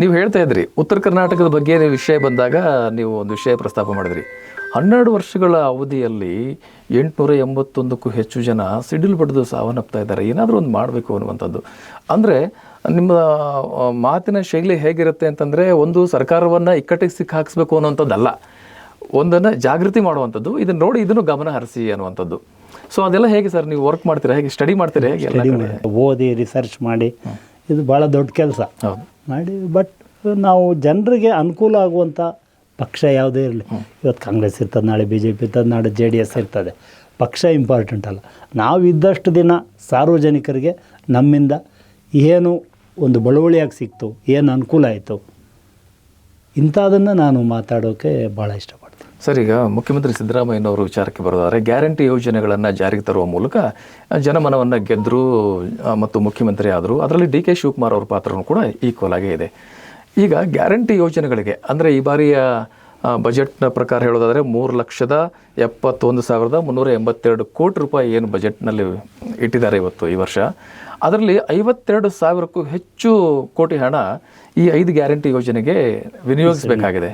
ನೀವು ಹೇಳ್ತಾ ಇದ್ರಿ ಉತ್ತರ ಕರ್ನಾಟಕದ ಬಗ್ಗೆ ನೀವು ವಿಷಯ ಬಂದಾಗ ನೀವು ಒಂದು ವಿಷಯ ಪ್ರಸ್ತಾಪ ಮಾಡಿದ್ರಿ. ಹನ್ನೆರಡು ವರ್ಷಗಳ ಅವಧಿಯಲ್ಲಿ ಎಂಟುನೂರ ಎಂಬತ್ತೊಂದಕ್ಕೂ ಹೆಚ್ಚು ಜನ ಸಿಡಿಲು ಬಡಿದು ಸಾವನ್ನಪ್ತಾ ಇದ್ದಾರೆ. ಏನಾದರೂ ಒಂದು ಮಾಡಬೇಕು ಅನ್ನುವಂಥದ್ದು. ಅಂದರೆ ನಿಮ್ಮ ಮಾತಿನ ಶೈಲಿ ಹೇಗಿರುತ್ತೆ ಅಂತಂದರೆ ಒಂದು ಸರ್ಕಾರವನ್ನು ಇಕ್ಕಟ್ಟಿಗೆ ಸಿಕ್ಕ ಹಾಕಿಸ್ಬೇಕು ಅನ್ನುವಂಥದ್ದಲ್ಲ. ಒಂದನ್ನು ಜಾಗೃತಿ ಮಾಡುವಂಥದ್ದು ಇದನ್ನು ನೋಡಿ ಇದನ್ನು ಗಮನ ಹರಿಸಿ ಅನ್ನುವಂಥದ್ದು. ಸೊ ಅದೆಲ್ಲ ಹೇಗೆ ಸರ್ ನೀವು ವರ್ಕ್ ಮಾಡ್ತೀರಾ? ಹೇಗೆ ಸ್ಟಡಿ ಮಾಡ್ತೀರಾ? ಹೇಗೆ ಓದಿ ರಿಸರ್ಚ್ ಮಾಡಿ ಇದು ಭಾಳ ದೊಡ್ಡ ಕೆಲಸ. ಹೌದು. ಮಾಡಿ. ಬಟ್ ನಾವು ಜನರಿಗೆ ಅನುಕೂಲ ಆಗುವಂಥ ಪಕ್ಷ ಯಾವುದೇ ಇರಲಿ. ಇವತ್ತು ಕಾಂಗ್ರೆಸ್ ಇರ್ತದೆ ನಾಳೆ ಬಿ ಜೆ ಪಿ ಇರ್ತದೆ ನಾಳೆ ಜೆ ಡಿ ಎಸ್ ಇರ್ತದೆ. ಪಕ್ಷ ಇಂಪಾರ್ಟೆಂಟ್ ಅಲ್ಲ. ನಾವು ಇದ್ದಷ್ಟು ದಿನ ಸಾರ್ವಜನಿಕರಿಗೆ ನಮ್ಮಿಂದ ಏನು ಒಂದು ಬಳುವಳಿಯಾಗಿ ಸಿಕ್ತು ಏನು ಅನುಕೂಲ ಆಯಿತು ಇಂಥದನ್ನು ನಾನು ಮಾತಾಡೋಕ್ಕೆ ಭಾಳ ಇಷ್ಟಪಡ್ತೀನಿ. ಸರ್, ಈಗ ಮುಖ್ಯಮಂತ್ರಿ ಸಿದ್ದರಾಮಯ್ಯನವರು ವಿಚಾರಕ್ಕೆ ಬರೋದಾದರೆ ಗ್ಯಾರಂಟಿ ಯೋಜನೆಗಳನ್ನು ಜಾರಿಗೆ ತರುವ ಮೂಲಕ ಜನಮನವನ್ನು ಗೆದ್ದರು ಮತ್ತು ಮುಖ್ಯಮಂತ್ರಿ ಆದರು ಅದರಲ್ಲಿ ಡಿ ಕೆ ಶಿವಕುಮಾರ್ ಅವ್ರ ಪಾತ್ರವೂ ಕೂಡ ಈಕ್ವಲ್ ಆಗೇ ಇದೆ. ಈಗ ಗ್ಯಾರಂಟಿ ಯೋಜನೆಗಳಿಗೆ, ಅಂದರೆ ಈ ಬಾರಿಯ ಬಜೆಟ್ನ ಪ್ರಕಾರ ಹೇಳೋದಾದರೆ ಮೂರು ಲಕ್ಷದ ಎಪ್ಪತ್ತೊಂದು ಸಾವಿರದ ಮುನ್ನೂರ ಎಂಬತ್ತೆರಡು ಕೋಟಿ ರೂಪಾಯಿ ಏನು ಬಜೆಟ್ನಲ್ಲಿ ಇಟ್ಟಿದ್ದಾರೆ ಇವತ್ತು ಈ ವರ್ಷ. ಅದರಲ್ಲಿ ಐವತ್ತೆರಡು ಸಾವಿರಕ್ಕೂ ಹೆಚ್ಚು ಕೋಟಿ ಹಣ ಈ ಐದು ಗ್ಯಾರಂಟಿ ಯೋಜನೆಗೆ ವಿನಿಯೋಗಿಸಬೇಕಾಗಿದೆ.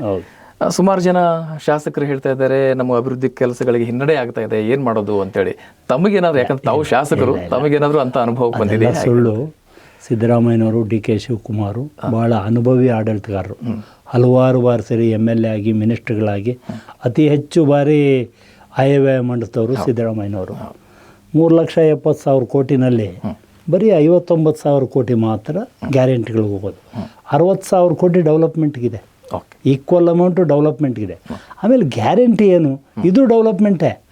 ಸುಮಾರು ಜನ ಶಾಸಕರು ಹೇಳ್ತಾ ಇದ್ದಾರೆ ನಮ್ಮ ಅಭಿವೃದ್ಧಿ ಕೆಲಸಗಳಿಗೆ ಹಿನ್ನಡೆ ಆಗ್ತಾ ಇದೆ ಏನು ಮಾಡೋದು ಅಂತೇಳಿ. ತಮಗೇನಾದ್ರು ಯಾಕಂದ್ರೆ ತಾವು ಶಾಸಕರು ತಮಗೇನಾದ್ರು ಅಂತ ಅನುಭವ ಬಂದಿದೆ ಸುಳ್ಳು. ಸಿದ್ದರಾಮಯ್ಯನವರು ಡಿ ಕೆ ಶಿವಕುಮಾರು ಭಾಳ ಅನುಭವಿ ಆಡಳಿತಗಾರರು. ಹಲವಾರು ಬಾರಿ ಸರಿ ಎಂ ಎಲ್ ಎ ಆಗಿ ಮಿನಿಸ್ಟ್ರುಗಳಾಗಿ ಅತಿ ಹೆಚ್ಚು ಬಾರಿ ಆಯವ್ಯಯ ಮಂಡಿಸಿದವರು ಸಿದ್ದರಾಮಯ್ಯನವರು. ಮೂರು ಲಕ್ಷ ಎಪ್ಪತ್ತು ಸಾವಿರ ಕೋಟಿನಲ್ಲಿ ಬರೀ ಐವತ್ತೊಂಬತ್ತು ಸಾವಿರ ಕೋಟಿ ಮಾತ್ರ ಗ್ಯಾರಂಟಿಗಳಿಗೆ ಹೋಗೋದು. ಅರವತ್ತು ಸಾವಿರ ಕೋಟಿ ಡೆವಲಪ್ಮೆಂಟ್ಗಿದೆ. ಈಕ್ವಲ್ ಅಮೌಂಟು ಡೆವಲಪ್ಮೆಂಟ್ಗಿದೆ ಆಮೇಲೆ ಗ್ಯಾರಂಟಿ ಏನು? ಇದು ಡೆವಲಪ್ಮೆಂಟೇ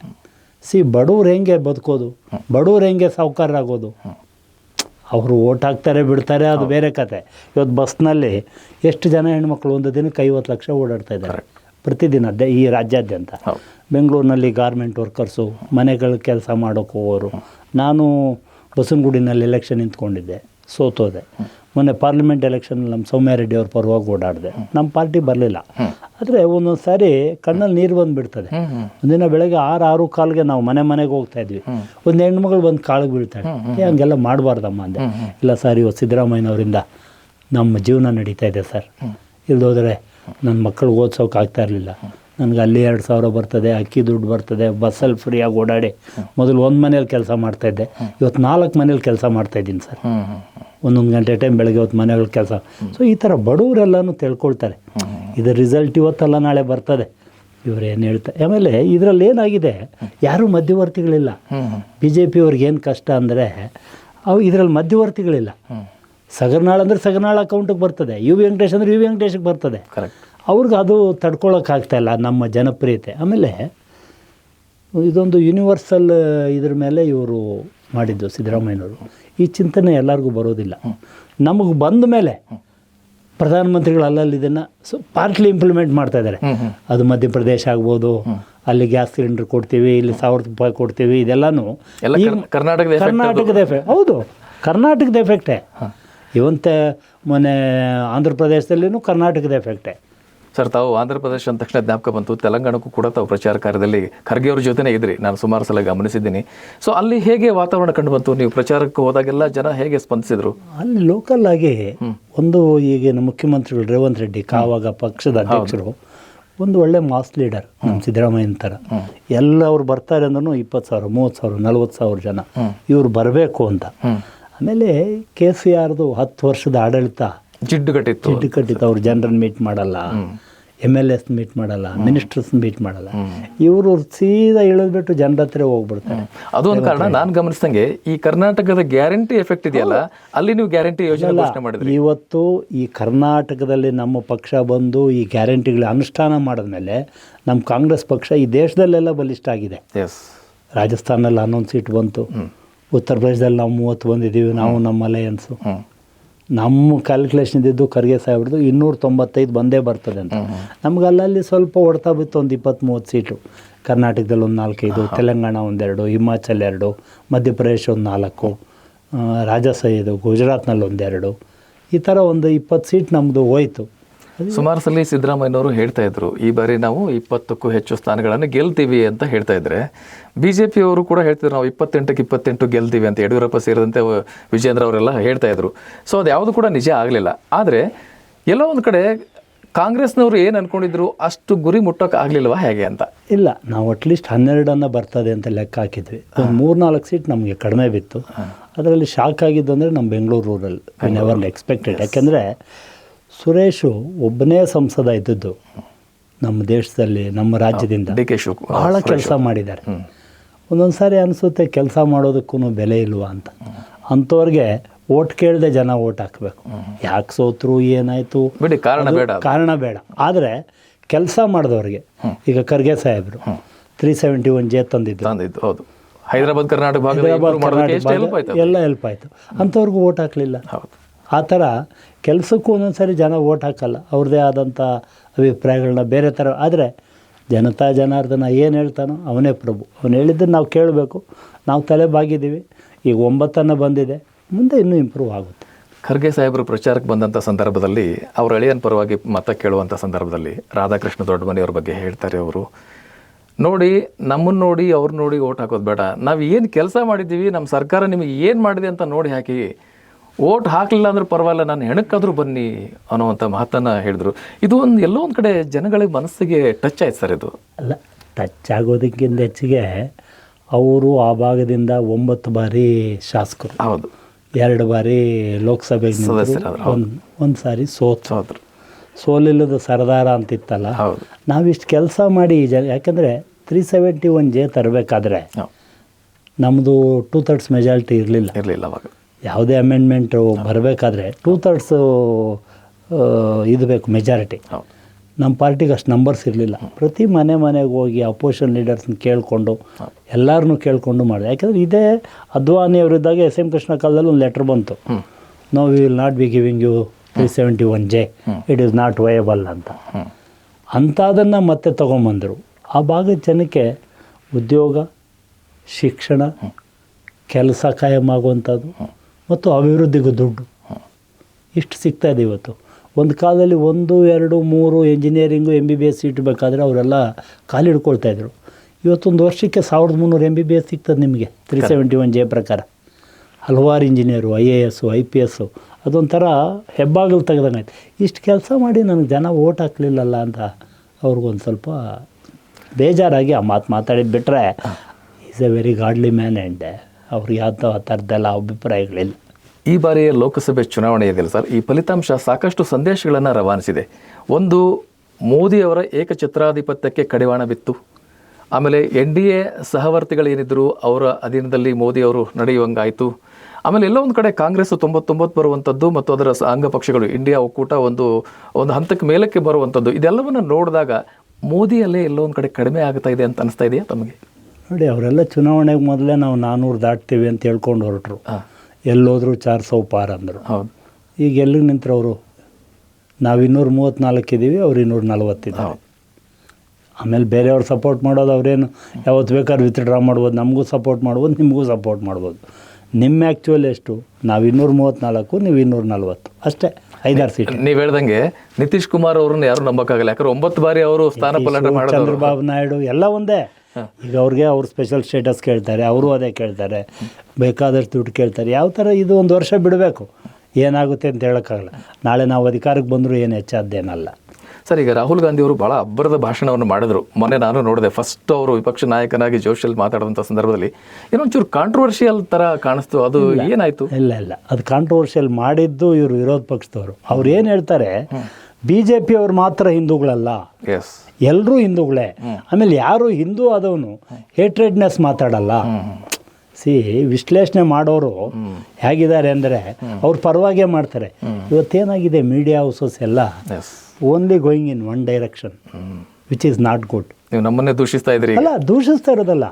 ಸಿ ಬಡವ್ರು ಹೆಂಗೆ ಬದುಕೋದು? ಬಡವ್ರು ಹೆಂಗೆ ಸಾಹುಕಾರರಾಗೋದು? ಅವರು ಓಟ್ ಹಾಕ್ತಾರೆ ಬಿಡ್ತಾರೆ ಅದು ಬೇರೆ ಕತೆ. ಇವತ್ತು ಬಸ್ನಲ್ಲಿ ಎಷ್ಟು ಜನ ಹೆಣ್ಮಕ್ಳು ಒಂದು ದಿನಕ್ಕೆ ಐವತ್ತು ಲಕ್ಷ ಓಡಾಡ್ತಾ ಇದ್ದಾರೆ. ಪ್ರತಿದಿನ ದ- ಈ ರಾಜ್ಯಾದ್ಯಂತ. ಬೆಂಗಳೂರಿನಲ್ಲಿ ಗಾರ್ಮೆಂಟ್ ವರ್ಕರ್ಸು ಮನೆಗಳ ಕೆಲಸ ಮಾಡೋಕೆ ಹೋಗೋರು ನಾನು ಬಸವನಗುಡಿನಲ್ಲಿ ಎಲೆಕ್ಷನ್ ನಿಂತ್ಕೊಂಡಿದ್ದೆ ಸೋತೋದೆ. ಮೊನ್ನೆ ಪಾರ್ಲಿಮೆಂಟ್ ಎಲೆಕ್ಷನ್ ನಮ್ಮ ಸೌಮ್ಯ ರೆಡ್ಡಿ ಅವ್ರ ಪರವಾಗಿ ಓಡಾಡಿದೆ. ನಮ್ಮ ಪಾರ್ಟಿ ಬರಲಿಲ್ಲ. ಆದರೆ ಒಂದೊಂದು ಸಾರಿ ಕಣ್ಣಲ್ಲಿ ನೀರು ಬಂದುಬಿಡ್ತದೆ. ಒಂದಿನ ಬೆಳಗ್ಗೆ ಆರು ಆರು ಕಾಲಿಗೆ ನಾವು ಮನೆ ಮನೆಗೆ ಹೋಗ್ತಾ ಇದ್ವಿ. ಒಂದು ಹೆಣ್ಮಗಳು ಬಂದು ಕಾಳಿಗೆ ಬೀಳ್ತಾಳೆ. ಏ ಹಂಗೆಲ್ಲ ಮಾಡಬಾರ್ದಮ್ಮ ಅಂದೆ. ಇಲ್ಲ ಸರ್ ಇವತ್ತು ಸಿದ್ದರಾಮಯ್ಯನವರಿಂದ ನಮ್ಮ ಜೀವನ ನಡೀತಾ ಇದೆ ಸರ್. ಇಲ್ದೋದ್ರೆ ನನ್ನ ಮಕ್ಕಳು ಓದ್ಸೋಕೆ ಆಗ್ತಾ ಇರಲಿಲ್ಲ. ನನಗೆ ಅಲ್ಲಿ ಎರಡು ಸಾವಿರ ಬರ್ತದೆ ಅಕ್ಕಿ ದುಡ್ಡು ಬರ್ತದೆ ಬಸ್ಸಲ್ಲಿ ಫ್ರೀಯಾಗಿ ಓಡಾಡಿ ಮೊದಲು ಒಂದು ಮನೇಲಿ ಕೆಲಸ ಮಾಡ್ತಾಯಿದ್ದೆ ಇವತ್ತು ನಾಲ್ಕು ಮನೇಲಿ ಕೆಲಸ ಮಾಡ್ತಾಯಿದ್ದೀನಿ ಸರ್. ಒಂದೊಂದು ಗಂಟೆ ಟೈಮ್ ಬೆಳಗ್ಗೆ ಹೊತ್ತು ಮನೆಗಳ ಕೆಲಸ. ಸೊ ಈ ಥರ ಬಡವರೆಲ್ಲನೂ ತಿಳ್ಕೊಳ್ತಾರೆ. ಇದರ ರಿಸಲ್ಟ್ ಇವತ್ತಲ್ಲ ನಾಳೆ ಬರ್ತದೆ. ಇವ್ರು ಏನು ಹೇಳ್ತಾರೆ ಆಮೇಲೆ ಇದರಲ್ಲಿ ಏನಾಗಿದೆ? ಯಾರೂ ಮಧ್ಯವರ್ತಿಗಳಿಲ್ಲ. ಬಿ ಜೆ ಪಿಯವ್ರಿಗೆ ಏನು ಕಷ್ಟ ಅಂದರೆ ಅವು ಇದರಲ್ಲಿ ಮಧ್ಯವರ್ತಿಗಳಿಲ್ಲ. ಸಗರ್ನಾಳ ಅಂದರೆ ಸಗರ್ನಾಳ್ ಅಕೌಂಟಿಗೆ ಬರ್ತದೆ. ಯು ವಿ ವೆಂಕಟೇಶ್ ಅಂದರೆ ಯು ವಿ ವೆಂಕಟೇಶ್ಗೆ ಬರ್ತದೆ. ಕರೆಕ್ಟ್ ಅವ್ರಿಗೆ ಅದು ತಡ್ಕೊಳ್ಳೋಕ್ಕಾಗ್ತಾ ಇಲ್ಲ ನಮ್ಮ ಜನಪ್ರಿಯತೆ. ಆಮೇಲೆ ಇದೊಂದು ಯೂನಿವರ್ಸಲ್ ಇದ್ರ ಮೇಲೆ ಇವರು ಮಾಡಿದ್ದು ಸಿದ್ದರಾಮಯ್ಯನವರು. ಈ ಚಿಂತನೆ ಎಲ್ಲರಿಗೂ ಬರೋದಿಲ್ಲ. ನಮಗೆ ಬಂದ ಮೇಲೆ ಪ್ರಧಾನಮಂತ್ರಿಗಳು ಅಲ್ಲಲ್ಲಿ ಇದನ್ನು ಸೊ ಪಾರ್ಟ್ಲಿ ಇಂಪ್ಲಿಮೆಂಟ್ ಮಾಡ್ತಾ ಇದ್ದಾರೆ ಅದು ಮಧ್ಯಪ್ರದೇಶ ಆಗ್ಬೋದು ಅಲ್ಲಿ ಗ್ಯಾಸ್ ಸಿಲಿಂಡರ್ ಕೊಡ್ತೀವಿ ಇಲ್ಲಿ ಸಾವಿರದ ರೂಪಾಯಿ ಕೊಡ್ತೀವಿ ಇದೆಲ್ಲಾನು ಕರ್ನಾಟಕದ ಕರ್ನಾಟಕದ ಎಫೆಕ್ಟ್ ಹೌದು ಕರ್ನಾಟಕದ ಎಫೆಕ್ಟೇ ಇವಂತೆ ಮೊನ್ನೆ ಆಂಧ್ರ ಪ್ರದೇಶದಲ್ಲಿನೂ ಕರ್ನಾಟಕದ ಎಫೆಕ್ಟೇ ಸರ್ ತಾವು ಆಂಧ್ರ ಪ್ರದೇಶ ಅಂದ ತಕ್ಷಣ ಜ್ಞಾಪಕ ಬಂತು. ತೆಲಂಗಾಣಕ್ಕೂ ಕೂಡ ತಾವು ಪ್ರಚಾರ ಕಾರ್ಯದಲ್ಲಿ ಖರ್ಗೆ ಅವ್ರ ಜೊತೆನೇ ಇದ್ರಿ. ನಾನು ಸುಮಾರು ಸಲ ಗಮನಿಸಿದ್ದೀನಿ. ಸೊ ಅಲ್ಲಿ ಹೇಗೆ ವಾತಾವರಣ ಕಂಡು ಬಂತು? ನೀವು ಪ್ರಚಾರಕ್ಕೆ ಹೋದಾಗೆಲ್ಲ ಜನ ಹೇಗೆ ಸ್ಪಂದಿಸಿದ್ರು? ಅಲ್ಲಿ ಲೋಕಲ್ ಆಗಿ ಒಂದು ಈಗಿನ ಮುಖ್ಯಮಂತ್ರಿಗಳು ರೇವಂತ್ ರೆಡ್ಡಿ ಕಾವಾಗ ಪಕ್ಷದ ಅಧ್ಯಕ್ಷರು ಒಂದು ಒಳ್ಳೆ ಮಾಸ್ ಲೀಡರ್ ನಮ್ಮ ಸಿದ್ದರಾಮಯ್ಯನ ಥರ ಎಲ್ಲ ಅವ್ರು ಬರ್ತಾರೆ ಅಂದ್ರೂ ಇಪ್ಪತ್ತು ಸಾವಿರ ಮೂವತ್ತು ಸಾವಿರ ನಲ್ವತ್ತು ಸಾವಿರ ಜನ ಇವ್ರು ಬರಬೇಕು ಅಂತ. ಆಮೇಲೆ ಕೆ ಸಿ ಆರ್ದು ಹತ್ತು ವರ್ಷದ ಆಡಳಿತ ಜಿಡ್ಡು ಕಟ್ಟಿತ್ತು. ಜಿಡ್ಡು ಕಟ್ಟಿತ್ತು. ಅವ್ರು ಜನರನ್ನು ಮೀಟ್ ಮಾಡಲ್ಲ. ಎಂ ಎಲ್ ಎಸ್ ಮೀಟ್ ಮಾಡಲ್ಲ ಮಿನಿಸ್ಟರ್ಸ್ ಮೀಟ್ ಮಾಡಲ್ಲ. ಇವರು ಸೀದಾ ಇಳಿದ್ಬಿಟ್ಟು ಜನರ ಹತ್ರ ಹೋಗ್ಬಿಡ್ತಾರೆ. ಅದು ಒಂದು ಕಾರಣ. ನಾನು ಗಮನಿಸ್ದಂಗೆ ಈ ಕರ್ನಾಟಕದ ಗ್ಯಾರಂಟಿ ಎಫೆಕ್ಟ್ ಇದೆಯಲ್ಲ? ಅಲ್ಲಿ ನೀವು ಗ್ಯಾರಂಟಿ ಯೋಜನೆ ಘೋಷಣೆ ಮಾಡಿದ್ರಿ. ಇವತ್ತು ಈ ಕರ್ನಾಟಕದಲ್ಲಿ ನಮ್ಮ ಪಕ್ಷ ಬಂದು ಈ ಗ್ಯಾರಂಟಿಗಳ ಅನುಷ್ಠಾನ ಮಾಡಿದ್ಮೇಲೆ ನಮ್ಮ ಕಾಂಗ್ರೆಸ್ ಪಕ್ಷ ಈ ದೇಶದಲ್ಲೆಲ್ಲ ಬಲಿಷ್ಠ ಆಗಿದೆ. ಎಸ್ ರಾಜಸ್ಥಾನಲ್ಲಿ ಹನ್ನೊಂದು ಸೀಟ್ ಬಂತು. ಉತ್ತರ ಪ್ರದೇಶದಲ್ಲಿ ನಾವು ಮೂವತ್ತು ಬಂದಿದ್ದೀವಿ ನಾವು ನಮ್ಮ ಅಲಯನ್ಸು ನಮ್ಮ ಕ್ಯಾಲ್ಕುಲೇಷನ್ ಇದ್ದಿದ್ದು ಖರ್ಗೆ ಸಾಹೇಬ್ರದ್ದು ಇನ್ನೂರ ತೊಂಬತ್ತೈದು ಬಂದೇ ಬರ್ತದೆ ಅಂತ. ನಮ್ಗೆ ಅಲ್ಲಲ್ಲಿ ಸ್ವಲ್ಪ ಹೊಡ್ತಾ ಬಿತ್ತು ಒಂದು ಇಪ್ಪತ್ತು ಮೂವತ್ತು ಸೀಟು ಕರ್ನಾಟಕದಲ್ಲಿ ಒಂದು ನಾಲ್ಕೈದು ತೆಲಂಗಾಣ ಒಂದೆರಡು ಹಿಮಾಚಲ್ ಎರಡು ಮಧ್ಯಪ್ರದೇಶ ಒಂದು ನಾಲ್ಕು ರಾಜಸ್ಥಾನ ಇದು ಗುಜರಾತ್ನಲ್ಲಿ ಒಂದೆರಡು ಈ ಥರ ಒಂದು ಇಪ್ಪತ್ತು ಸೀಟ್ ನಮ್ಮದು ಹೋಯ್ತು. ಸುಮಾರು ಸಲ ಸಿದ್ದರಾಮಯ್ಯನವರು ಹೇಳ್ತಾ ಇದ್ರು ಈ ಬಾರಿ ನಾವು ಇಪ್ಪತ್ತಕ್ಕೂ ಹೆಚ್ಚು ಸ್ಥಾನಗಳನ್ನು ಗೆಲ್ತೀವಿ ಅಂತ ಹೇಳ್ತಾ ಇದ್ರೆ ಬಿಜೆಪಿ ಅವರು ಕೂಡ ಹೇಳ್ತಿದ್ರು ನಾವು ಇಪ್ಪತ್ತೆಂಟಕ್ಕೆ ಇಪ್ಪತ್ತೆಂಟು ಗೆಲ್ತೀವಿ ಅಂತ ಯಡಿಯೂರಪ್ಪ ಸೇರಿದಂತೆ ವಿಜೇಂದ್ರ ಅವರೆಲ್ಲ ಹೇಳ್ತಾ ಇದ್ರು. ಸೊ ಅದು ಯಾವುದು ಕೂಡ ನಿಜ ಆಗಲಿಲ್ಲ. ಆದರೆ ಎಲ್ಲೋ ಒಂದು ಕಡೆ ಕಾಂಗ್ರೆಸ್ನವರು ಏನು ಅನ್ಕೊಂಡಿದ್ರು ಅಷ್ಟು ಗುರಿ ಮುಟ್ಟೋಕೆ ಆಗಲಿಲ್ವಾ ಹೇಗೆ ಅಂತ? ಇಲ್ಲ ನಾವು ಅಟ್ಲೀಸ್ಟ್ ಹನ್ನೆರಡನ್ನು ಬರ್ತದೆ ಅಂತ ಲೆಕ್ಕ ಹಾಕಿದ್ವಿ. ಒಂದು ಮೂರ್ನಾಲ್ಕು ಸೀಟ್ ನಮಗೆ ಕಡಿಮೆ ಬಿತ್ತು. ಅದರಲ್ಲಿ ಶಾಕ್ ಆಗಿದ್ದು ಅಂದರೆ ನಮ್ಮ Bengaluru rural I never expected ಯಾಕೆಂದರೆ ಸುರೇಶು ಒಬ್ಬನೇ ಸಂಸದ ಇದ್ದದ್ದು. ನಮ್ಮ ದೇಶದಲ್ಲಿ ನಮ್ಮ ರಾಜ್ಯದಿಂದ. ಡಿ ಕೆ ಶಿವಕುಮಾರ್ ಬಹಳ ಕೆಲಸ ಮಾಡಿದ್ದಾರೆ. ಒಂದೊಂದು ಸಾರಿ ಅನಿಸುತ್ತೆ ಕೆಲಸ ಮಾಡೋದಕ್ಕೂ ಬೆಲೆ ಇಲ್ವಾ ಅಂತ. ಅಂಥವ್ರಿಗೆ ಓಟ್ ಕೇಳದೆ ಜನ ಓಟ್ ಹಾಕಬೇಕು. ಯಾಕೆ ಸೋತ್ರು ಏನಾಯಿತು? ಬಿಡಿ ಕಾರಣ ಬೇಡ ಕಾರಣ ಬೇಡ. ಆದರೆ ಕೆಲಸ ಮಾಡಿದವ್ರಿಗೆ ಈಗ ಖರ್ಗೆ ಸಾಹೇಬರು ತ್ರೀ ಸೆವೆಂಟಿ ಒನ್ ಜೆ ತಂದಿದ್ದು ಹೌದು. ಹೈದರಾಬಾದ್ ಕರ್ನಾಟಕ ಭಾಗ ಎಲ್ಲ ಹೆಲ್ಪ್ ಆಯಿತು. ಅಂಥವ್ರಿಗೂ ಓಟ್ ಹಾಕಲಿಲ್ಲ. ಹೌದು. ಆ ಥರ ಕೆಲಸಕ್ಕೂ ಒಂದೊಂದು ಸಾರಿ ಜನ ಓಟ್ ಹಾಕಲ್ಲ. ಅವ್ರದ್ದೇ ಆದಂಥ ಅಭಿಪ್ರಾಯಗಳನ್ನ ಬೇರೆ ಥರ. ಆದರೆ ಜನತಾ ಜನಾರ್ದನ ಏನು ಹೇಳ್ತಾನೋ ಅವನೇ ಪ್ರಭು. ಅವನು ಹೇಳಿದ್ದನ್ನು ನಾವು ಕೇಳಬೇಕು. ನಾವು ತಲೆ ಬಾಗಿದ್ದೀವಿ ಈಗ ಒಂಬತ್ತನ್ನು ಬಂದಿದೆ. ಮುಂದೆ ಇನ್ನೂ ಇಂಪ್ರೂವ್ ಆಗುತ್ತೆ. ಖರ್ಗೆ ಸಾಹೇಬರು ಪ್ರಚಾರಕ್ಕೆ ಬಂದಂಥ ಸಂದರ್ಭದಲ್ಲಿ ಅವರ ಅಳಿಯನ ಪರವಾಗಿ ಮತ ಕೇಳುವಂಥ ಸಂದರ್ಭದಲ್ಲಿ ರಾಧಾಕೃಷ್ಣ ದೊಡ್ಡಮನೆಯವ್ರ ಬಗ್ಗೆ ಹೇಳ್ತಾರೆ ಅವರು. ನೋಡಿ ನಮ್ಮನ್ನು ನೋಡಿ ಅವ್ರು ನೋಡಿ ಓಟ್ ಹಾಕೋದು ಬೇಡ. ನಾವು ಏನು ಕೆಲಸ ಮಾಡಿದ್ದೀವಿ ನಮ್ಮ ಸರ್ಕಾರ ನಿಮಗೆ ಏನು ಮಾಡಿದೆ ಅಂತ ನೋಡಿ ಹಾಕಿ ಓಟ್ ಹಾಕಲಿಲ್ಲ ಅಂದ್ರೆ ಪರವಾಗಿಲ್ಲ ನಾನು ಹೆಣಕ್ಕಾದ್ರೂ ಬನ್ನಿ ಅನ್ನುವಂಥ ಮಾತನ್ನು ಹೇಳಿದ್ರು. ಇದು ಒಂದು ಎಲ್ಲೋ ಒಂದು ಕಡೆ ಜನಗಳಿಗೆ ಮನಸ್ಸಿಗೆ ಟಚ್ ಆಯ್ತು ಸರ್ ಇದು. ಅಲ್ಲ ಟಚ್ ಆಗೋದಕ್ಕಿಂತ ಹೆಚ್ಚಿಗೆ ಅವರು ಆ ಭಾಗದಿಂದ ಒಂಬತ್ತು ಬಾರಿ ಶಾಸಕರು ಹೌದು. ಎರಡು ಬಾರಿ ಲೋಕಸಭೆ ಒಂದು ಒಂದು ಸಾರಿ ಸೋತ್ ಹೌದು ಸೋಲಿಲ್ಲದ ಸರದಾರ ಅಂತಿತ್ತಲ್ಲ ಹೌದು. ನಾವಿಷ್ಟು ಕೆಲಸ ಮಾಡಿ ಜ ಯಾಕಂದರೆ ತ್ರೀ ಸೆವೆಂಟಿ ಒನ್ ಜೆ ತರಬೇಕಾದ್ರೆ ನಮ್ಮದು ಟೂ ಥರ್ಡ್ಸ್ ಮೆಜಾರಿಟಿ ಇರಲಿಲ್ಲ. ಇರಲಿಲ್ಲ ಅವಾಗ. ಯಾವುದೇ ಅಮೆಂಡ್ಮೆಂಟು ಬರಬೇಕಾದ್ರೆ ಟೂ ಥರ್ಡ್ಸು ಇದು ಬೇಕು ಮೆಜಾರಿಟಿ ನಮ್ಮ ಪಾರ್ಟಿಗೆ ಅಷ್ಟು ನಂಬರ್ಸ್ ಇರಲಿಲ್ಲ. ಪ್ರತಿ ಮನೆ ಮನೆಗೆ ಹೋಗಿ ಅಪೋಸಿಷನ್ ಲೀಡರ್ಸ್ನ ಕೇಳಿಕೊಂಡು ಎಲ್ಲರನ್ನೂ ಕೇಳಿಕೊಂಡು ಮಾಡಿದೆ. ಯಾಕಂದರೆ ಇದೇ ಅದ್ವಾನಿ ಅವರಿದ್ದಾಗ ಎಸ್ ಎಂ ಕೃಷ್ಣ ಕಾಲದಲ್ಲಿ ಒಂದು ಲೆಟ್ರ್ ಬಂತು. No we will not be giving you three seventy one J it is not viable ಅಂತ. ಅಂಥದನ್ನು ಮತ್ತೆ ತೊಗೊಂಬಂದರು. ಆ ಭಾಗದ ಜನಕ್ಕೆ ಉದ್ಯೋಗ ಶಿಕ್ಷಣ ಕೆಲಸ ಕಾಯಂ ಆಗುವಂಥದ್ದು. ಮತ್ತು ಅಭಿವೃದ್ಧಿಗೂ ದುಡ್ಡು. ಇಷ್ಟು ಸಿಗ್ತಾ ಇದೆ ಇವತ್ತು. ಒಂದು ಕಾಲದಲ್ಲಿ ಒಂದು, ಎರಡು, ಮೂರು engineering M B B S seat ಬೇಕಾದರೆ ಅವರೆಲ್ಲ ಕಾಲು ಹಿಡ್ಕೊಳ್ತಾ ಇದ್ರು. ಇವತ್ತೊಂದು ವರ್ಷಕ್ಕೆ ಸಾವಿರದ ಮುನ್ನೂರು ಎಂ ಬಿ ಬಿ ಎಸ್ ಸಿಗ್ತದೆ ನಿಮಗೆ ತ್ರೀ ಸೆವೆಂಟಿ ಒನ್ ಜೆ ಪ್ರಕಾರ. ಹಲವಾರು engineer I A S I P S ಅದೊಂಥರ ಹೆಬ್ಬಾಗಲು ತೆಗೆದಂಗೆ ಆಯ್ತು. ಇಷ್ಟು ಕೆಲಸ ಮಾಡಿ ನನಗೆ ಜನ ಓಟ್ ಹಾಕ್ಲಿಲ್ಲಲ್ಲ ಅಂತ ಅವ್ರಿಗೊಂದು ಸ್ವಲ್ಪ ಬೇಜಾರಾಗಿ ಆ ಮಾತು ಮಾತಾಡಿದ್ದು ಬಿಟ್ಟರೆ is a very godly man and ಅವ್ರಿಗೆ ಯಾವ ಥರದ್ದೆಲ್ಲ ಅಭಿಪ್ರಾಯಗಳಿಲ್ಲ. ಈ ಬಾರಿಯ ಲೋಕಸಭೆ ಚುನಾವಣೆ ಇದೆಯಲ್ಲ ಸರ್, ಈ ಫಲಿತಾಂಶ ಸಾಕಷ್ಟು ಸಂದೇಶಗಳನ್ನು ರವಾನಿಸಿದೆ. ಒಂದು, ಮೋದಿಯವರ ಏಕಛತ್ರಾಧಿಪತ್ಯಕ್ಕೆ ಕಡಿವಾಣ ಬಿತ್ತು. ಆಮೇಲೆ ಎನ್ ಡಿ ಎ ಸಹವರ್ತಿಗಳೇನಿದ್ದರು ಅವರ ಅಧೀನದಲ್ಲಿ ಮೋದಿಯವರು ನಡೆಯುವಂಗಾಯಿತು. ಆಮೇಲೆ ಎಲ್ಲೋ ಒಂದು ಕಡೆ ಕಾಂಗ್ರೆಸ್ ತೊಂಬತ್ತೊಂಬತ್ತು ಬರುವಂಥದ್ದು ಮತ್ತು ಅದರ ಅಂಗಪಕ್ಷಗಳು ಅಂಗ ಪಕ್ಷಗಳು, ಇಂಡಿಯಾ ಒಕ್ಕೂಟ ಒಂದು ಒಂದು ಹಂತಕ್ಕೆ ಮೇಲಕ್ಕೆ ಬರುವಂಥದ್ದು ಇದೆಲ್ಲವನ್ನು ನೋಡಿದಾಗ ಮೋದಿಯಲ್ಲೇ ಎಲ್ಲೋ ಒಂದು ಕಡೆ ಕಡಿಮೆ ಆಗ್ತಾ ಇದೆ ಅಂತ ಅನಿಸ್ತಾ ಇದೆಯಾ ತಮಗೆ? ನೋಡಿ ಅವರೆಲ್ಲ ಚುನಾವಣೆಗೆ ಮೊದಲೇ ನಾವು ನಾನ್ನೂರು ದಾಟ್ತೀವಿ ಅಂತ ಹೇಳ್ಕೊಂಡು ಹೊರಟ್ರು. ಎಲ್ಲೋದ್ರು ಚಾರ್ ಸೌ ಪಾರ್ ಅಂದರು. ಈಗ ಎಲ್ಲಿಗೆ ನಿಂತರು ಅವರು ನಾವು ಇನ್ನೂರ ಮೂವತ್ತ್ನಾಲ್ಕು ಇದ್ದೀವಿ ಅವ್ರು ಇನ್ನೂರ ನಲ್ವತ್ತಿದ್ದಾರೆ ಆಮೇಲೆ ಬೇರೆಯವ್ರು ಸಪೋರ್ಟ್ ಮಾಡೋದು ಅವರೇನು? ಯಾವತ್ತು ಬೇಕಾದ್ರೂ ವಿತ್ಡ್ರಾ ಮಾಡ್ಬೋದು ನಮಗೂ ಸಪೋರ್ಟ್ ಮಾಡ್ಬೋದು ನಿಮಗೂ ಸಪೋರ್ಟ್ ಮಾಡ್ಬೋದು. ನಿಮ್ಮ ಆ್ಯಕ್ಚುಯಲ್ ಎಷ್ಟು? ನಾವು ಇನ್ನೂರ ಮೂವತ್ತ್ನಾಲ್ಕು ನೀವು ಇನ್ನೂರ ನಲ್ವತ್ತು. ಅಷ್ಟೇ ಐದಾರು ಸೀಟ್. ನೀವು ಹೇಳ್ದಂಗೆ ನಿತೀಶ್ ಕುಮಾರ್ ಅವ್ರನ್ನ ಯಾರು ನಂಬಕ್ಕಾಗಲ್ಲ. ಯಾಕಂದ್ರೆ ಒಂಬತ್ತು ಬಾರಿ ಅವರು ಸ್ಥಾನ ಪಲ್ಲಟ ಚಂದ್ರಬಾಬು ನಾಯ್ಡು ಎಲ್ಲ ಒಂದೇ. ಈಗ ಅವ್ರಿಗೆ ಅವ್ರ ಸ್ಪೆಷಲ್ ಸ್ಟೇಟಸ್ ಕೇಳ್ತಾರೆ ಅವರು ಅದೇ ಕೇಳ್ತಾರೆ ಬೇಕಾದಷ್ಟು ದುಡ್ಡು ಕೇಳ್ತಾರೆ ಯಾವ ಥರ ಇದು ಒಂದು ವರ್ಷ ಬಿಡಬೇಕು ಏನಾಗುತ್ತೆ ಅಂತ ಹೇಳೋಕ್ಕಾಗಲ್ಲ. ನಾಳೆ ನಾವು ಅಧಿಕಾರಕ್ಕೆ ಬಂದರೂ ಏನು ಹೆಚ್ಚಾದ್ದೇನಲ್ಲ. ಸರ್ ಈಗ ರಾಹುಲ್ ಗಾಂಧಿ ಅವರು ಭಾಳ ಅಬ್ಬರದ ಭಾಷಣವನ್ನು ಮಾಡಿದ್ರು. ಮೊನ್ನೆ ನಾನು ನೋಡಿದೆ ಫಸ್ಟ್ ಅವರು ವಿಪಕ್ಷ ನಾಯಕನಾಗಿ ಜೋಶಿಯಲ್ಲಿ ಮಾತಾಡುವಂಥ ಸಂದರ್ಭದಲ್ಲಿ ಏನೊಂಚೂರು ಕಾಂಟ್ರವರ್ಷಿಯಲ್ ಥರ ಕಾಣಿಸ್ತು. ಅದು ಏನಾಯಿತು? ಇಲ್ಲ ಇಲ್ಲ. ಅದು ಕಾಂಟ್ರವರ್ಷಿಯಲ್ ಮಾಡಿದ್ದು ಇವರು ವಿರೋಧ ಪಕ್ಷದವರು. ಅವ್ರು ಏನು ಹೇಳ್ತಾರೆ ಬಿ ಜೆ ಪಿಯವ್ರು ಮಾತ್ರ ಹಿಂದೂಗಳಲ್ಲ. ಎಸ್ ಎಲ್ಲರೂ ಹಿಂದೂಗಳೇ. ಆಮೇಲೆ ಯಾರು ಹಿಂದೂ ಆದವನು ಹೇಟ್ರೆಡ್ನೆಸ್ ಮಾತಾಡಲ್ಲ. ಸಿ ವಿಶ್ಲೇಷಣೆ ಮಾಡೋರು ಹೇಗಿದ್ದಾರೆ ಅಂದರೆ ಅವ್ರ ಪರವಾಗೇ ಮಾಡ್ತಾರೆ. ಇವತ್ತೇನಾಗಿದೆ ಮೀಡಿಯಾ ಹೌಸಸ್ ಎಲ್ಲ? Only going in one direction which is not good ನೀವು ನಮ್ಮನ್ನೇ ದೂಷಿಸ್ತಾ ಇದ್ರಿ ಅಲ್ಲ ದೂಷಿಸ್ತಾ ಇರೋದಲ್ಲ.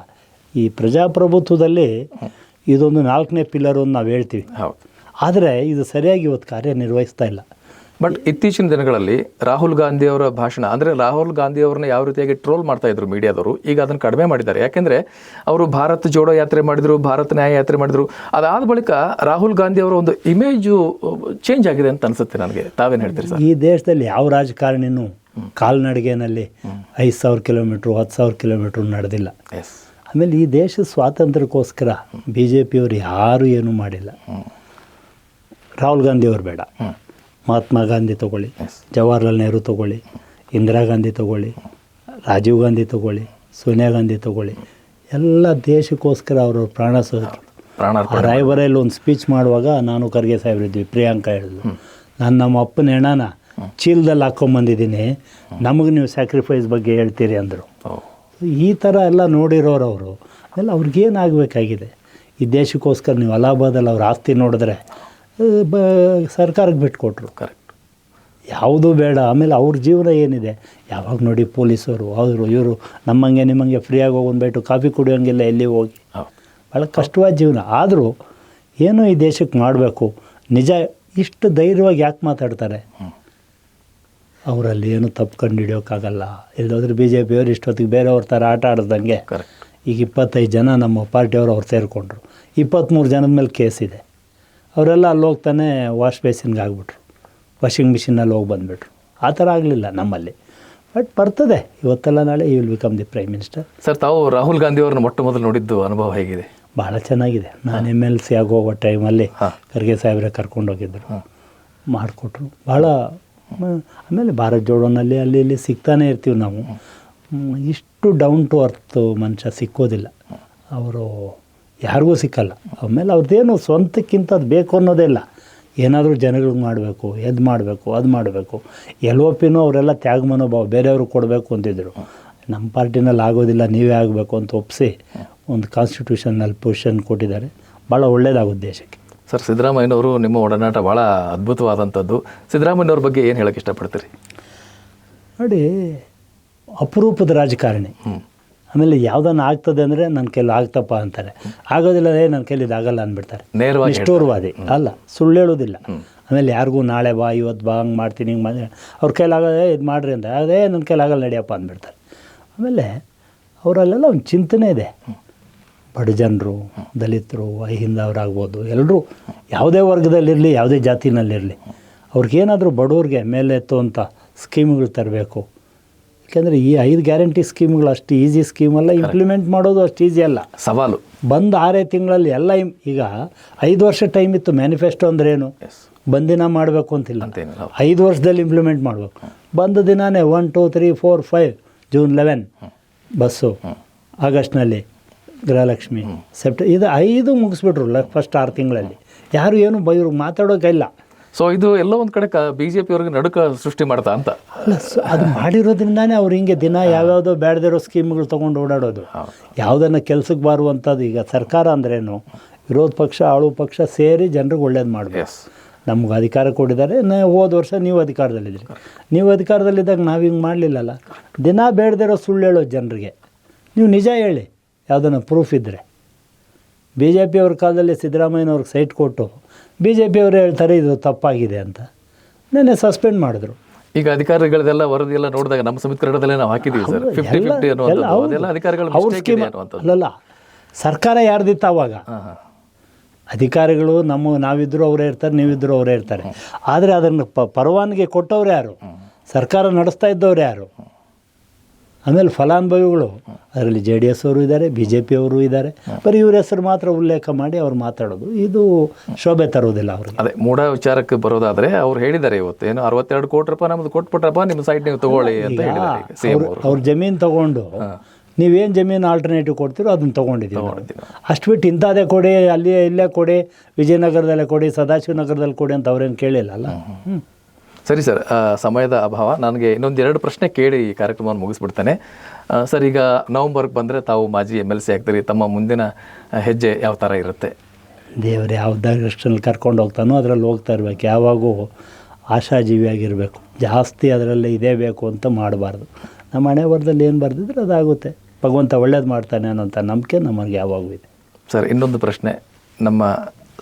ಈ ಪ್ರಜಾಪ್ರಭುತ್ವದಲ್ಲಿ ಇದೊಂದು ನಾಲ್ಕನೇ ಪಿಲ್ಲರ್ ಅಂತ ನಾವು ಹೇಳ್ತೀವಿ. ಆದರೆ ಇದು ಸರಿಯಾಗಿ ಇವತ್ತು ಕಾರ್ಯನಿರ್ವಹಿಸ್ತಾ ಇಲ್ಲ. ಬಟ್ ಇತ್ತೀಚಿನ ದಿನಗಳಲ್ಲಿ ರಾಹುಲ್ ಗಾಂಧಿ ಅವರ ಭಾಷಣ ಅಂದರೆ ರಾಹುಲ್ ಗಾಂಧಿ ಅವ್ರನ್ನ ಯಾವ ರೀತಿಯಾಗಿ ಟ್ರೋಲ್ ಮಾಡ್ತಾ ಇದ್ರು ಮೀಡಿಯಾದವರು ಈಗ ಅದನ್ನು ಕಡಿಮೆ ಮಾಡಿದ್ದಾರೆ. ಯಾಕೆಂದರೆ ಅವರು ಭಾರತ್ ಜೋಡೋ ಯಾತ್ರೆ ಮಾಡಿದರು ಭಾರತ್ ನ್ಯಾಯ ಯಾತ್ರೆ ಮಾಡಿದರು. ಅದಾದ ಬಳಿಕ ರಾಹುಲ್ ಗಾಂಧಿ ಅವರ ಒಂದು ಇಮೇಜು ಚೇಂಜ್ ಆಗಿದೆ ಅಂತ ಅನ್ಸುತ್ತೆ ನನಗೆ. ತಾವೇನು ಹೇಳ್ತೀರಿ ಸರ್? ಈ ದೇಶದಲ್ಲಿ ಯಾವ ರಾಜಕಾರಣಿನೂ ಕಾಲ್ನಡಿಗೆನಲ್ಲಿ ಐದು ಸಾವಿರ ಕಿಲೋಮೀಟ್ರು ಹತ್ತು ಸಾವಿರ ಕಿಲೋಮೀಟ್ರ್ ನಡೆದಿಲ್ಲ. ಎಸ್ ಆಮೇಲೆ ಈ ದೇಶದ ಸ್ವಾತಂತ್ರ್ಯಕ್ಕೋಸ್ಕರ ಬಿ ಜೆ ಪಿಯವರು ಯಾರೂ ಏನೂ ಮಾಡಿಲ್ಲ. ರಾಹುಲ್ ಗಾಂಧಿ ಅವರು ಬೇಡ. ಮಹಾತ್ಮ ಗಾಂಧಿ ತಗೊಳ್ಳಿ. ಜವಾಹರ್ಲಾಲ್ ನೆಹರು ತಗೊಳ್ಳಿ ಇಂದಿರಾ ಗಾಂಧಿ ತಗೊಳ್ಳಿ ರಾಜೀವ್ ಗಾಂಧಿ ತಗೊಳ್ಳಿ ಸೋನಿಯಾ ಗಾಂಧಿ ತಗೊಳ್ಳಿ. ಎಲ್ಲ ದೇಶಕ್ಕೋಸ್ಕರ ಅವರು ಪ್ರಾಣ ಪ್ರಾಣಾರ್ಪಣೆ ಒಂದು ಸ್ಪೀಚ್ ಮಾಡುವಾಗ ನಾನು ಖರ್ಗೆ ಸಾಹೇಬ್ರಿದ್ವಿ ಪ್ರಿಯಾಂಕಾ ಹೇಳಿದ್ರು. ನಾನು ನಮ್ಮ ಅಪ್ಪನ ಹೆಣನ ಚೀಲದಲ್ಲಿ ಹಾಕ್ಕೊಂಬಂದಿದ್ದೀನಿ ನಮಗೆ ನೀವು ಸ್ಯಾಕ್ರಿಫೈಸ್ ಬಗ್ಗೆ ಹೇಳ್ತೀರಿ ಅಂದರು. ಈ ಥರ ಎಲ್ಲ ನೋಡಿರೋರು ಅವರು. ಎಲ್ಲ ಅವ್ರಿಗೇನಾಗಬೇಕಾಗಿದೆ ಈ ದೇಶಕ್ಕೋಸ್ಕರ ನೀವು ಅಲಹಾಬಾದಲ್ಲಿ ಅವ್ರ ಆಸ್ತಿ ನೋಡಿದ್ರೆ ಬ ಸರ್ಕಾರಕ್ಕೆ ಬಿಟ್ಕೊಟ್ರು. ಕರೆಕ್ಟ್ ಯಾವುದೂ ಬೇಡ. ಆಮೇಲೆ ಅವ್ರ ಜೀವನ ಏನಿದೆ? ಯಾವಾಗ ನೋಡಿ ಪೊಲೀಸರು ಅವರು ಇವರು ನಮ್ಮಂಗೆ ನಿಮ್ಮಂಗೆ ಫ್ರೀಯಾಗಿ ಹೋಗೊಂಡ್ಬಿಟ್ಟು ಕಾಫಿ ಕುಡಿಯೋಂಗಿಲ್ಲ ಎಲ್ಲಿ ಹೋಗಿ? ಭಾಳ ಕಷ್ಟವಾದ ಜೀವನ. ಆದರೂ ಏನೋ ಈ ದೇಶಕ್ಕೆ ಮಾಡಬೇಕು. ನಿಜ ಇಷ್ಟು ಧೈರ್ಯವಾಗಿ ಯಾಕೆ ಮಾತಾಡ್ತಾರೆ? ಅವರಲ್ಲಿ ಏನು ತಪ್ಪು ಕಂಡು ಹಿಡಿಯೋಕ್ಕಾಗಲ್ಲ. ಇಲ್ಲದಾದ್ರೆ ಬಿ ಜೆ ಪಿಯವರು ಇಷ್ಟೊತ್ತಿಗೆ ಬೇರೆಯವ್ರ ಥರ ಆಟ ಆಡ್ದಂಗೆ ಈಗ ಇಪ್ಪತ್ತೈದು ಜನ ನಮ್ಮ ಪಾರ್ಟಿಯವರು ಅವ್ರು ಸೇರಿಕೊಂಡ್ರು. ಇಪ್ಪತ್ತ್ಮೂರು ಜನದ ಮೇಲೆ ಕೇಸ್ ಇದೆ. ಅವರೆಲ್ಲ ಅಲ್ಲಿ ಹೋಗ್ತಾನೆ ವಾಶ್ ಬೇಸಿನ್ಗೆ ಆಗ್ಬಿಟ್ರು. ವಾಷಿಂಗ್ ಮಿಷಿನಲ್ಲಿ ಹೋಗಿ ಬಂದುಬಿಟ್ರು. ಆ ಥರ ಆಗಲಿಲ್ಲ ನಮ್ಮಲ್ಲಿ. ಬಟ್ ಬರ್ತದೆ. ಇವತ್ತೆಲ್ಲ ನಾಳೆ you will become the prime minister sir ತಾವು ರಾಹುಲ್ ಗಾಂಧಿ ಅವ್ರನ್ನ ಮೊಟ್ಟ ಮೊದಲು ನೋಡಿದ್ದು ಅನುಭವ ಹೇಗಿದೆ? ಭಾಳ ಚೆನ್ನಾಗಿದೆ. ನಾನು ಎಂ ಎಲ್ ಸಿ ಆಗಿ ಹೋಗೋ ಟೈಮಲ್ಲಿ. ಖರ್ಗೆ ಸಾಹೇಬ್ರೆ ಕರ್ಕೊಂಡೋಗಿದ್ರು ಮಾಡಿಕೊಟ್ರು. ಭಾಳ ಆಮೇಲೆ ಭಾರತ್ ಜೋಡೋನಲ್ಲಿ ಅಲ್ಲಿ ಇಲ್ಲಿ ಸಿಗ್ತಾನೆ ಇರ್ತೀವಿ ನಾವು. ಇಷ್ಟು ಡೌನ್ ಟು ಅರ್ತ್ ಮನುಷ್ಯ ಸಿಕ್ಕೋದಿಲ್ಲ. ಅವರು ಯಾರಿಗೂ ಸಿಕ್ಕಲ್ಲ. ಆಮೇಲೆ ಅವ್ರದ್ದೇನು ಸ್ವಂತಕ್ಕಿಂತ ಅದು ಬೇಕು ಅನ್ನೋದೇ ಇಲ್ಲ. ಏನಾದರೂ ಜನಗಳಿಗೆ ಮಾಡಬೇಕು ಎದ್ದು ಮಾಡಬೇಕು ಅದು ಮಾಡಬೇಕು. ಎಲ್ ಒ ಪಿನೂ ಅವರೆಲ್ಲ ತ್ಯಾಗ ಮನೋಭಾವ ಬೇರೆಯವ್ರಿಗೆ ಕೊಡಬೇಕು ಅಂತಿದ್ದರು ನಮ್ಮ ಪಾರ್ಟಿನಲ್ಲಿ ಆಗೋದಿಲ್ಲ ನೀವೇ ಆಗಬೇಕು ಅಂತ ಒಪ್ಪಿಸಿ ಒಂದು ಕಾನ್ಸ್ಟಿಟ್ಯೂಷನಲ್ಲಿ ಪೊಸಿಷನ್ ಕೊಟ್ಟಿದ್ದಾರೆ. ಭಾಳ ಒಳ್ಳೆಯದಾಗುತ್ತೆ ದೇಶಕ್ಕೆ. ಸರ್ ಸಿದ್ದರಾಮಯ್ಯನವರು ನಿಮ್ಮ ಒಡನಾಟ ಭಾಳ ಅದ್ಭುತವಾದಂಥದ್ದು. ಸಿದ್ದರಾಮಯ್ಯನವ್ರ ಬಗ್ಗೆ ಏನು ಹೇಳೋಕ್ಕೆ ಇಷ್ಟಪಡ್ತೀರಿ? ನೋಡಿ ಅಪರೂಪದ ರಾಜಕಾರಣಿ. ಆಮೇಲೆ ಯಾವ್ದನ್ನ ಆಗ್ತದೆ ಅಂದರೆ ನನ್ನ ಕೈಲಿ ಆಗ್ತಪ್ಪ ಅಂತಾರೆ. ಆಗೋದಿಲ್ಲ ಏ ನನ್ನ ಕೈಲಿ ಇದಾಗಲ್ಲ ಅಂದ್ಬಿಡ್ತಾರೆ. ನಿಷ್ಠೂರ್ವಾದಿ. ಅಲ್ಲ ಸುಳ್ಳು ಹೇಳೋದಿಲ್ಲ. ಆಮೇಲೆ ಯಾರಿಗೂ ನಾಳೆ ಬಾ ಇವತ್ತು ಬಾ ಹಂಗೆ ಮಾಡ್ತೀನಿ ಹಿಂಗೆ ಮಾಡಿ ಅವ್ರ ಕೈಲಾಗದೆ ಇದು ಮಾಡ್ರಿ ಅಂತ. ಅದೇ ನನ್ನ ಕೈಲಾಗಲ್ಲ ನಡಿಯಪ್ಪ ಅಂದ್ಬಿಡ್ತಾರೆ. ಆಮೇಲೆ ಅವರಲ್ಲೆಲ್ಲ ಒಂದು ಚಿಂತನೆ ಇದೆ. ಬಡ ಜನರು ದಲಿತರು ಅಹಿಂದವರಾಗ್ಬೋದು ಎಲ್ಲರೂ ಯಾವುದೇ ವರ್ಗದಲ್ಲಿರಲಿ ಯಾವುದೇ ಜಾತಿನಲ್ಲಿರಲಿ ಅವ್ರಿಗೇನಾದರೂ ಬಡವ್ರಿಗೆ ಮೇಲೆ ಎತ್ತುವಂಥ ಸ್ಕೀಮ್ಗಳು ತರಬೇಕು. ಯಾಕೆಂದರೆ ಈ ಐದು ಗ್ಯಾರಂಟಿ ಸ್ಕೀಮ್ಗಳು ಅಷ್ಟು ಈಸಿ ಸ್ಕೀಮ್ ಅಲ್ಲ ಇಂಪ್ಲಿಮೆಂಟ್ ಮಾಡೋದು ಅಷ್ಟು ಈಸಿ ಅಲ್ಲ. ಸವಾಲು. ಬಂದು ಆರೇ ತಿಂಗಳಲ್ಲಿ ಎಲ್ಲ ಈಗ ಐದು ವರ್ಷ ಟೈಮ್ ಇತ್ತು ಮ್ಯಾನಿಫೆಸ್ಟೋ ಅಂದ್ರೆ ಏನು? ಬಂದಿನ ಮಾಡಬೇಕು ಅಂತಿಲ್ಲ. ಐದು ವರ್ಷದಲ್ಲಿ ಇಂಪ್ಲಿಮೆಂಟ್ ಮಾಡಬೇಕು. ಬಂದ ದಿನಾನೇ one two three four five June eleven bus ಆಗಸ್ಟ್ನಲ್ಲಿ ಗೃಹಲಕ್ಷ್ಮಿ ಸೆಪ್ಟ ಇದು ಐದು ಮುಗಿಸ್ಬಿಟ್ರು ಲ ಫಸ್ಟ್ ಆರು ತಿಂಗಳಲ್ಲಿ. ಯಾರು ಏನು ಬೈರು ಮಾತಾಡೋಕ್ಕಿಲ್ಲ ಸೊ ಇದು ಎಲ್ಲ ಒಂದು ಕಡೆ ಬಿ ಜೆ ಪಿಯವ್ರಿಗೆ ನಡುಕ ಸೃಷ್ಟಿ ಮಾಡ್ತಾ ಅಂತ. ಅಲ್ಲ ಸ- ಅದು ಮಾಡಿರೋದ್ರಿಂದಾನೇ ಅವ್ರು ಹಿಂಗೆ ದಿನ ಯಾವ್ಯಾವುದೋ ಬೇಡದಿರೋ ಸ್ಕೀಮ್ಗಳು ತೊಗೊಂಡು ಓಡಾಡೋದು. ಯಾವುದನ್ನು ಕೆಲಸಕ್ಕೆ ಬಾರುವಂಥದ್ದು ಈಗ ಸರ್ಕಾರ ಅಂದ್ರೇನು ವಿರೋಧ ಪಕ್ಷ ಆಳು ಪಕ್ಷ ಸೇರಿ ಜನರಿಗೆ ಒಳ್ಳೇದು ಮಾಡಬೇಕು. ನಮ್ಗೆ ಅಧಿಕಾರ ಕೊಟ್ಟಿದ್ದಾರೆ ನಾ ಹೋದ ವರ್ಷ ನೀವು ಅಧಿಕಾರದಲ್ಲಿದ್ದೀರಿ. ನೀವು ಅಧಿಕಾರದಲ್ಲಿದ್ದಾಗ ನಾವು ಹಿಂಗೆ ಮಾಡಲಿಲ್ಲಲ್ಲ. ದಿನ ಬೇಡದಿರೋ ಸುಳ್ಳು ಹೇಳೋ ಜನರಿಗೆ. ನೀವು ನಿಜ ಹೇಳಿ ಯಾವುದನ್ನು ಪ್ರೂಫ್ ಇದ್ದರೆ ಬಿ ಜೆ ಪಿಯವ್ರ ಕಾಲದಲ್ಲಿ ಸಿದ್ದರಾಮಯ್ಯನವ್ರಿಗೆ ಸೈಟ್ ಕೊಟ್ಟು ಬಿ ಜೆ ಪಿಯವರು ಹೇಳ್ತಾರೆ ಇದು ತಪ್ಪಾಗಿದೆ ಅಂತ. ನೆನ್ನೆ ಸಸ್ಪೆಂಡ್ ಮಾಡಿದ್ರು. ಈಗ ಅಧಿಕಾರಿಗಳದೆಲ್ಲ ವರದಿ ಎಲ್ಲ ನೋಡಿದಾಗ ನಮ್ಮ ಸಮಿತಿ ಕನ್ನಡದಲ್ಲೇ ನಾವು ಹಾಕಿದ್ದೀವಿ ಸರ್. ಫಿಫ್ಟಿ ಫಿಫ್ಟಿ ಅನ್ನೋದೆಲ್ಲ ಅಧಿಕಾರಿಗಳ ಅಲ್ಲಲ್ಲ ಸರ್ಕಾರ ಯಾರ್ದಿತ್ತು ಅವಾಗ? ಅಧಿಕಾರಿಗಳು ನಮ್ಮ ನಾವಿದ್ದರೂ ಅವರೇ ಇರ್ತಾರೆ ನೀವಿದ್ದರೂ ಅವರೇ ಇರ್ತಾರೆ. ಆದರೆ ಅದನ್ನು ಪರವಾನಗಿ ಕೊಟ್ಟವ್ರು ಯಾರು? ಸರ್ಕಾರ ನಡೆಸ್ತಾ ಇದ್ದವ್ರು ಯಾರು? ಆಮೇಲೆ ಫಲಾನುಭವಿಗಳು ಅದರಲ್ಲಿ ಜೆ ಡಿ ಎಸ್ ಅವರು ಇದ್ದಾರೆ ಬಿ ಜೆ ಪಿ ಅವರು ಇದ್ದಾರೆ ಬರೀ ಇವ್ರ ಹೆಸರು ಮಾತ್ರ ಉಲ್ಲೇಖ ಮಾಡಿ ಅವ್ರು ಮಾತಾಡೋದು. ಇದು ಶೋಭೆ ತರುವುದಿಲ್ಲ ಅವ್ರಿಗೆ. ಅದೇ ಮೂಢ ವಿಚಾರಕ್ಕೆ ಬರೋದಾದರೆ ಅವ್ರು ಹೇಳಿದ್ದಾರೆ ಇವತ್ತು ಏನು ಅರವತ್ತೆರಡು ಕೋಟಿ ರೂಪಾಯಿ ನಮ್ದು ಕೊಟ್ಬಿಟ್ರಪ್ಪ ನಿಮ್ಮ ಸೈಟ್ ನೀವು ತಗೊಳ್ಳಿ ಅಂತ ಅವ್ರು ಜಮೀನು ತಗೊಂಡು ನೀವೇನು ಜಮೀನು ಆಲ್ಟರ್ನೇಟಿವ್ ಕೊಡ್ತೀರೋ ಅದನ್ನು ತೊಗೊಂಡಿದ್ದೀವಿ. ಅಷ್ಟು ಬಿಟ್ಟು ಇಂಥದೇ ಕೊಡಿ ಅಲ್ಲಿ ಇಲ್ಲೇ ಕೊಡಿ ವಿಜಯನಗರದಲ್ಲೇ ಕೊಡಿ ಸದಾಶಿವನಗರದಲ್ಲಿ ಕೊಡಿ ಅಂತ ಅವ್ರೇನು ಕೇಳಿಲ್ಲ ಅಲ್ಲ? ಹ್ಞೂ ಸರಿ ಸರ್ ಸಮಯದ ಅಭಾವ. ನನಗೆ ಇನ್ನೊಂದು ಎರಡು ಪ್ರಶ್ನೆ ಕೇಳಿ ಈ ಕಾರ್ಯಕ್ರಮವನ್ನು ಮುಗಿಸ್ಬಿಡ್ತೇನೆ. ಸರ್ ಈಗ ನವಂಬರ್ಗೆ ಬಂದರೆ ತಾವು ಮಾಜಿ ಎಂ ಎಲ್ ಸಿ ಆಗ್ತೀರಿ. ತಮ್ಮ ಮುಂದಿನ ಹೆಜ್ಜೆ ಯಾವ ಥರ ಇರುತ್ತೆ? ದೇವರು ಯಾವ್ದಾಗಷ್ಟಲ್ಲಿ ಕರ್ಕೊಂಡು ಹೋಗ್ತಾನೋ ಅದರಲ್ಲಿ ಹೋಗ್ತಾ ಇರಬೇಕು. ಯಾವಾಗೂ ಆಶಾಜೀವಿಯಾಗಿರಬೇಕು ಜಾಸ್ತಿ ಅದರಲ್ಲಿ ಇದೇ ಬೇಕು ಅಂತ ಮಾಡಬಾರ್ದು. ನಮ್ಮ ಹಣೆ ಬರದಲ್ಲಿ ಏನು ಬರೆದಿದ್ರೆ ಅದಾಗುತ್ತೆ. ಭಗವಂತ ಒಳ್ಳೇದು ಮಾಡ್ತಾನೆ ಅನ್ನೋಂಥ ನಂಬಿಕೆ ನಮಗೆ ಯಾವಾಗೂ ಇದೆ. ಸರ್ ಇನ್ನೊಂದು ಪ್ರಶ್ನೆ. ನಮ್ಮ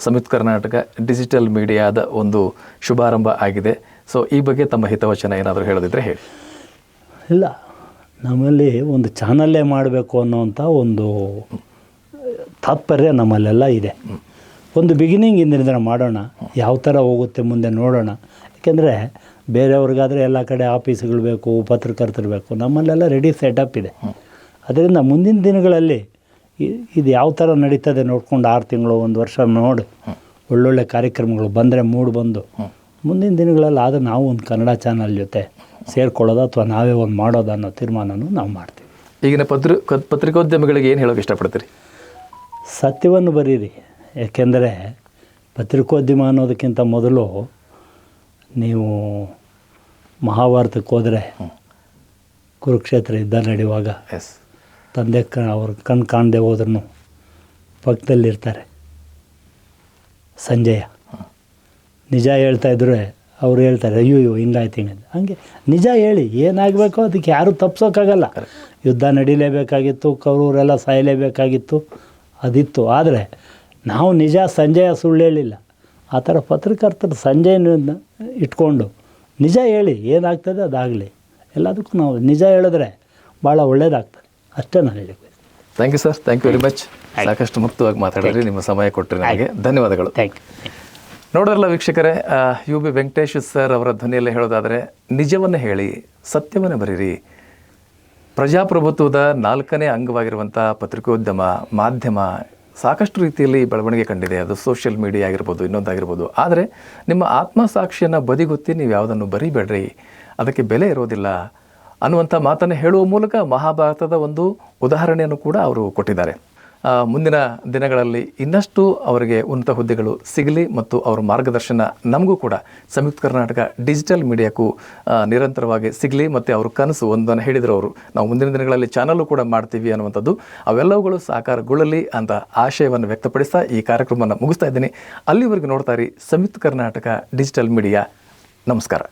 ಸಂಯುಕ್ತ ಕರ್ನಾಟಕ ಡಿಜಿಟಲ್ ಮೀಡಿಯಾದ ಒಂದು ಶುಭಾರಂಭ ಆಗಿದೆ. ಸೊ ಈ ಬಗ್ಗೆ ತಮ್ಮ ಹಿತವಚನ ಏನಾದರೂ ಹೇಳೋದಿದ್ರೆ ಹೇಳಿ. ಇಲ್ಲ. ನಮ್ಮಲ್ಲಿ ಒಂದು ಚಾನಲ್ಲೇ ಮಾಡಬೇಕು ಅನ್ನೋವಂಥ ಒಂದು ತಾತ್ಪರ್ಯ ನಮ್ಮಲ್ಲೆಲ್ಲ ಇದೆ. ಒಂದು ಬಿಗಿನಿಂಗ್ ಇಂದಿನಿಂದ ಮಾಡೋಣ. ಯಾವ ಥರ ಹೋಗುತ್ತೆ ಮುಂದೆ ನೋಡೋಣ. ಯಾಕೆಂದರೆ ಬೇರೆಯವ್ರಿಗಾದರೆ ಎಲ್ಲ ಕಡೆ ಆಫೀಸ್ಗಳು ಬೇಕು, ಪತ್ರಕರ್ತರು ಬೇಕು. ನಮ್ಮಲ್ಲೆಲ್ಲ ರೆಡಿ ಸೆಟಪ್ ಇದೆ. ಅದರಿಂದ ಮುಂದಿನ ದಿನಗಳಲ್ಲಿ ಇದು ಯಾವ ಥರ ನಡೀತದೆ ನೋಡ್ಕೊಂಡು ಆರು ತಿಂಗಳು, ಒಂದು ವರ್ಷ ನೋಡಿ. ಒಳ್ಳೊಳ್ಳೆ ಕಾರ್ಯಕ್ರಮಗಳು ಬಂದರೆ ಮೂಡ್ ಬಂದು. ಮುಂದಿನ ದಿನಗಳಲ್ಲಿ ಆದರೆ ನಾವು ಒಂದು ಕನ್ನಡ ಚಾನಲ್ ಜೊತೆ ಸೇರಿಕೊಳ್ಳೋದು ಅಥವಾ ನಾವೇ ಒಂದು ಮಾಡೋದು ಅನ್ನೋ ತೀರ್ಮಾನನೂ ನಾವು ಮಾಡ್ತೀವಿ. ಈಗಿನ ಪತ್ರ ಪತ್ರಿಕೋದ್ಯಮಗಳಿಗೆ ಏನು ಹೇಳೋಕೆ ಇಷ್ಟಪಡ್ತೀರಿ? ಸತ್ಯವನ್ನು ಬರೀರಿ. ಏಕೆಂದರೆ ಪತ್ರಿಕೋದ್ಯಮ ಅನ್ನೋದಕ್ಕಿಂತ ಮೊದಲು ನೀವು ಮಹಾಭಾರತಕ್ಕೆ ಹೋದರೆ ಕುರುಕ್ಷೇತ್ರ ಯುದ್ಧ ನಡೆಯುವಾಗ ಎಸ್. ತಂದೆ ಕ ಅವರು ಕಣ್ಣು ಕಾಣದೆ ಹೋದ್ರೂ ಪಕ್ಕದಲ್ಲಿರ್ತಾರೆ. ಸಂಜಯ. ನಿಜ ಹೇಳ್ತಾ ಇದ್ರೆ ಅವ್ರು ಹೇಳ್ತಾರೆ ಅಯ್ಯೋ ಅಯ್ಯೋ ಹಿಂಗಾಯ್ತು ಹಿಂಗಾಯ್ತು ಹಂಗೆ ನಿಜ ಹೇಳಿ ಏನಾಗಬೇಕು ಅದಕ್ಕೆ ಯಾರೂ ತಪ್ಸೋಕ್ಕಾಗಲ್ಲ ಯುದ್ಧ ನಡೀಲೇಬೇಕಾಗಿತ್ತು ಕೌರವರೆಲ್ಲ ಸಾಯಲೇಬೇಕಾಗಿತ್ತು ಅದಿತ್ತು. ಆದರೆ ನಾವು ನಿಜ ಸಂಜಯ ಸುಳ್ಳು ಹೇಳಿಲ್ಲ. ಆ ಥರ ಪತ್ರಕರ್ತರು ಸಂಜಯನ ಇಟ್ಕೊಂಡು ನಿಜ ಹೇಳಿ ಏನಾಗ್ತದೆ ಅದಾಗಲಿ. ಎಲ್ಲದಕ್ಕೂ ನಾವು ನಿಜ ಹೇಳಿದ್ರೆ ಭಾಳ ಒಳ್ಳೇದಾಗ್ತದೆ. ಅಷ್ಟೇ ನಾನು ಹೇಳಿ thank you sir thank you very much ಸಾಕಷ್ಟು ಮುಕ್ತವಾಗಿ ಮಾತಾಡಿದ್ರಿ. ನಿಮ್ಮ ಸಮಯ ಕೊಟ್ಟರೆ ನನಗೆ ಧನ್ಯವಾದಗಳು. ಥ್ಯಾಂಕ್ ಯು ನೋಡೋರಲ್ಲ ವೀಕ್ಷಕರೇ ಯು ಬಿ ವೆಂಕಟೇಶ್ ಸರ್ ಅವರ ಧ್ವನಿಯಲ್ಲಿ ಹೇಳೋದಾದರೆ, ನಿಜವನ್ನು ಹೇಳಿ, ಸತ್ಯವನ್ನು ಬರೀರಿ. ಪ್ರಜಾಪ್ರಭುತ್ವದ ನಾಲ್ಕನೇ ಅಂಗವಾಗಿರುವಂಥ ಪತ್ರಿಕೋದ್ಯಮ, ಮಾಧ್ಯಮ ಸಾಕಷ್ಟು ರೀತಿಯಲ್ಲಿ ಬೆಳವಣಿಗೆ ಕಂಡಿದೆ. ಅದು ಸೋಷಿಯಲ್ ಮೀಡಿಯಾ ಆಗಿರ್ಬೋದು, ಇನ್ನೊಂದಾಗಿರ್ಬೋದು. ಆದರೆ, ನಿಮ್ಮ ಆತ್ಮಸಾಕ್ಷಿಯನ್ನು ಬದಿಗೊತ್ತಿ ನೀವು ಯಾವುದನ್ನು ಬರಿಬೇಡ್ರಿ? ಅದಕ್ಕೆ ಬೆಲೆ ಇರೋದಿಲ್ಲ ಅನ್ನುವಂಥ ಮಾತನ್ನು ಹೇಳುವ ಮೂಲಕ ಮಹಾಭಾರತದ ಒಂದು ಉದಾಹರಣೆಯನ್ನು ಕೂಡ ಅವರು ಕೊಟ್ಟಿದ್ದಾರೆ. ಮುಂದಿನ ದಿನಗಳಲ್ಲಿ ಇನ್ನಷ್ಟು ಅವರಿಗೆ ಉನ್ನತ ಹುದ್ದೆಗಳು ಸಿಗಲಿ ಮತ್ತು ಅವರ ಮಾರ್ಗದರ್ಶನ ನಮಗೂ ಕೂಡ ಸಂಯುಕ್ತ ಕರ್ನಾಟಕ ಡಿಜಿಟಲ್ ಮೀಡಿಯಾಕ್ಕೂ ನಿರಂತರವಾಗಿ ಸಿಗಲಿ ಮತ್ತು ಅವ್ರ ಕನಸು ಒಂದನ್ನು ಹೇಳಿದರು ಅವರು. ನಾವು ಮುಂದಿನ ದಿನಗಳಲ್ಲಿ ಚಾನಲ್ಲು ಕೂಡ ಮಾಡ್ತೀವಿ ಅನ್ನುವಂಥದ್ದು. ಅವೆಲ್ಲವುಗಳು ಸಾಕಾರಗೊಳ್ಳಲಿ ಅಂತ ಆಶಯವನ್ನು ವ್ಯಕ್ತಪಡಿಸ್ತಾ ಈ ಕಾರ್ಯಕ್ರಮವನ್ನು ಮುಗಿಸ್ತಾ ಇದ್ದೀನಿ. ಅಲ್ಲಿವರೆಗೂ ನೋಡ್ತಾ ಇರಿ ಸಂಯುಕ್ತ ಕರ್ನಾಟಕ ಡಿಜಿಟಲ್ ಮೀಡಿಯಾ. ನಮಸ್ಕಾರ.